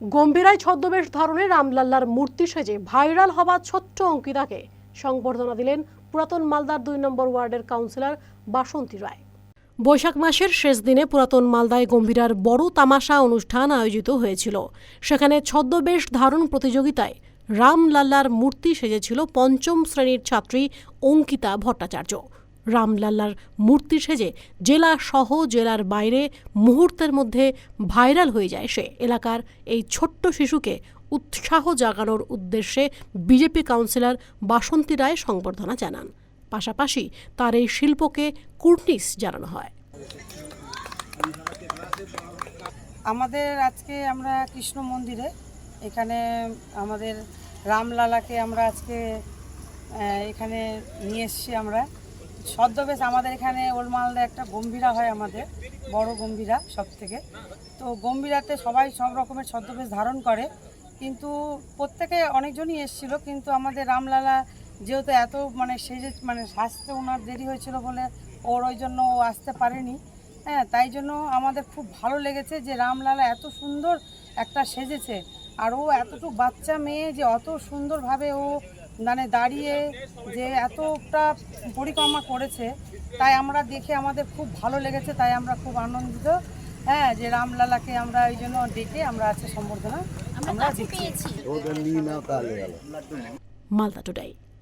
গম্ভীরায় ছদ্মবেশ ধারণে রামলাল্লার মূর্তি সেজে ভাইরাল হওয়া ছোট্ট অঙ্কিতাকে সংবর্ধনা দিলেন পুরাতন মালদার দুই নম্বর ওয়ার্ডের কাউন্সিলর বাসন্তী রায়। বৈশাখ মাসের শেষ দিনে পুরাতন মালদায় গম্ভীরার বড় তামাশা অনুষ্ঠান আয়োজিত হয়েছিল। সেখানে ছদ্মবেশ ধারণ প্রতিযোগিতায় রামলাল্লার মূর্তি সেজেছিল পঞ্চম শ্রেণির ছাত্রী অঙ্কিতা ভট্টাচার্য। রামলাল্লার মূর্তি সেজে জেলা সহ জেলার বাইরে মুহূর্তের মধ্যে ভাইরাল হয়ে যায় সে। এলাকার এই ছোট্ট শিশুকে উৎসাহ জাগানোর উদ্দেশ্যে বিজেপি কাউন্সিলর বাসন্তী রায় সংবর্ধনা জানান। পাশাপাশি তার এই শিল্পকে কুর্নিশ জানানো হয়। আমাদের আজকে আমরা কৃষ্ণ মন্দিরে, এখানে আমাদের রামলালাকে আমরা আজকে এখানে নিয়ে এসেছি আমরা। ছদ্মবেশ আমাদের এখানে ওলমালদা একটা গম্ভীরা হয় আমাদের, বড় গম্ভীরা সব থেকে তো গম্ভীরাতে সবাই সব রকমের ছদ্মবেশ ধারণ করে, কিন্তু প্রত্যেকে অনেকজনই এসেছিল, কিন্তু আমাদের রামলালা যেহেতু এত মানে সেজে মানে সাজতে ওনার দেরি হয়েছিল বলে ওর ওই জন্য ও আসতে পারেনি। হ্যাঁ তাই জন্য আমাদের খুব ভালো লেগেছে যে রামলালা এত সুন্দর একটা সেজেছে, আর ও এতটুকু বাচ্চা মেয়ে যে অত সুন্দরভাবে ও মানে দাঁড়িয়ে যে এতটা পরিক্রমা করেছে তাই আমরা দেখে আমাদের খুব ভালো লেগেছে তাই আমরা খুব আনন্দিত। হ্যাঁ যে রামলালাকে আমরা ওই জন্য ডেকে আমরা আছে সম্বর্ধনা আমরা মালদা টুডে।